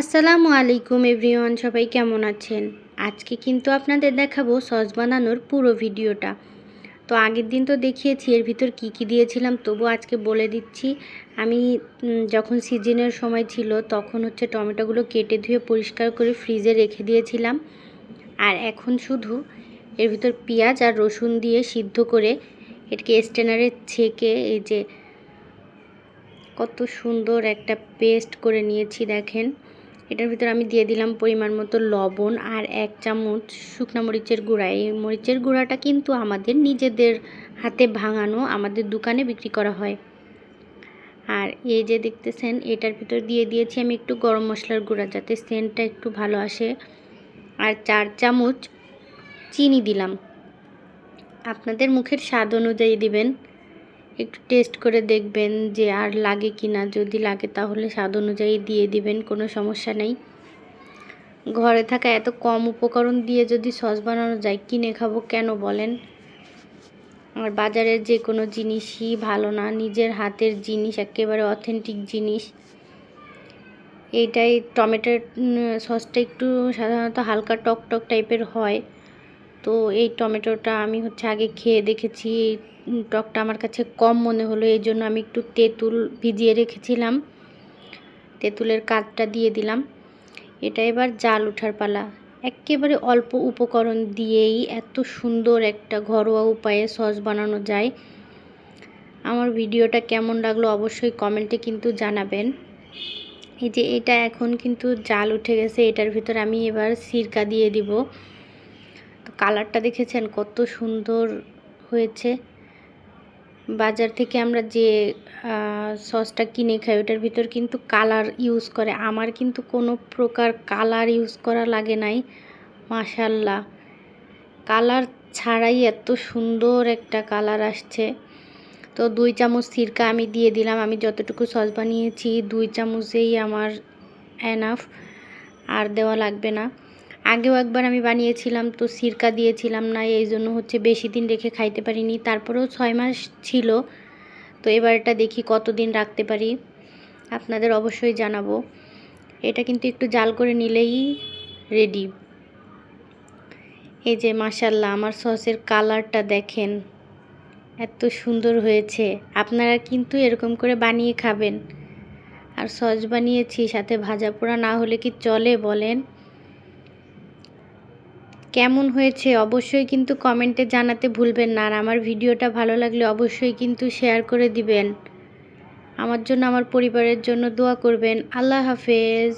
আসসালামু আলাইকুম এভরিওয়ান, সবাই কেমন আছেন? আজকে কিন্তু আপনাদের দেখাবো সস বানানোর পুরো ভিডিওটা। তো আগের দিন তো দেখিয়েছি, এর ভিতর কি কি দিয়েছিলাম, তবু আজকে বলে দিচ্ছি। আমি যখন সিজনের সময় ছিল, তখন হচ্ছে টমেটোগুলো কেটে ধুয়ে পরিষ্কার করে ফ্রিজে রেখে দিয়েছিলাম। আর এখন শুধু এর ভিতর পেঁয়াজ আর রসুন দিয়ে সিদ্ধ করে এটাকে স্টেনারে ছেঁকে, এই যে কত সুন্দর একটা পেস্ট করে নিয়েছি, দেখেন। এটার ভিতরে আমি দিয়ে দিলাম পরিমাণ মতো লবণ আর এক চামচ শুকনা মরিচের গুঁড়া। এই মরিচের গুঁড়াটা কিন্তু আমাদের নিজেদের হাতে ভাঙানো আমাদের দোকানে বিক্রি করা হয়। আর এই যে দেখতেছেন, এটার ভিতর দিয়ে দিয়েছি আমি একটু গরম মশলার গুঁড়া যাতে সেন্টটা একটু ভালো আসে। আর চার চামচ চিনি দিলাম। আপনাদের মুখের স্বাদ অনুযায়ী দিবেন। একটু টেস্ট করে দেখবেন যে আর লাগে কি না যদি লাগে তাহলে স্বাদ অনুযায়ী দিয়ে দিবেন, কোনো সমস্যা নেই। ঘরে থাকা এত কম উপকরণ দিয়ে যদি সস বানানো যায়, কিনে খাব কেন বলেন? আর বাজারের যে কোনো জিনিসই ভালো না, নিজের হাতের জিনিস, একেবারে অথেন্টিক জিনিস। এইটাই টমেটোর সসটা একটু সাধারণত হালকা টক টক টাইপের হয়। তো এই টমেটোটা আমি হচ্ছে আগে খেয়ে দেখেছি, এই টকটা আমার কাছে কম মনে হলো, এই জন্য আমি একটু তেঁতুল ভিজিয়ে রেখেছিলাম। তেঁতুলের কাঠটা দিয়ে দিলাম। এটা এবার জাল ওঠার পালা। একেবারে অল্প উপকরণ দিয়েই এত সুন্দর একটা ঘরোয়া উপায়ে সস বানানো যায়। আমার ভিডিওটা কেমন লাগল অবশ্যই কমেন্টে কিন্তু জানাবেন। এই যে এটা এখন কিন্তু জাল উঠে গেছে, এটার ভিতর আমি এবার সিরকা দিয়ে দিব। কালারটা দেখেছেন? কত সুন্দর হয়েছে। বাজার থেকে আমরা যে সসটা কিনে খাই, ওটার ভিতর কিন্তু কালার ইউজ করে। আমার কিন্তু কোনো প্রকার কালার ইউজ করা লাগে নাই। মাশাল্লাহ কালার ছাড়াই এত সুন্দর একটা কালার আসছে। তো দুই চামচ সিরকা আমি দিয়ে দিলাম। আমি যতটুকু সস বানিয়েছি, দুই চামচেই আমার এনাফ আর দেওয়া লাগবে না। আগেও একবার আমি বানিয়েছিলাম, তো সিরকা দিয়েছিলাম না, এই জন্য হচ্ছে বেশি দিন রেখে খাইতে পারিনি। তারপরেও ছয় মাস ছিল, তো এবার এটা দেখি কতদিন রাখতে পারি, আপনাদের অবশ্যই জানাব। এটা কিন্তু একটু জাল করে নিলেই রেডি এই যে মাসাল্লাহ আমার সসের কালারটা দেখেন, এত সুন্দর হয়েছে। আপনারা কিন্তু এরকম করে বানিয়ে খাবেন। আর সস বানিয়েছি, সাথে ভাজা পোড়া না হলে কি চলে বলেন? কেমন হয়েছে অবশ্যই কিন্তু কমেন্টে জানাতে ভুলবেন না। আর আমার ভিডিওটা ভালো লাগলে অবশ্যই কিন্তু শেয়ার করে দিবেন। আমার জন্য, আমার পরিবারের জন্য দোয়া করবেন। আল্লাহ হাফেজ।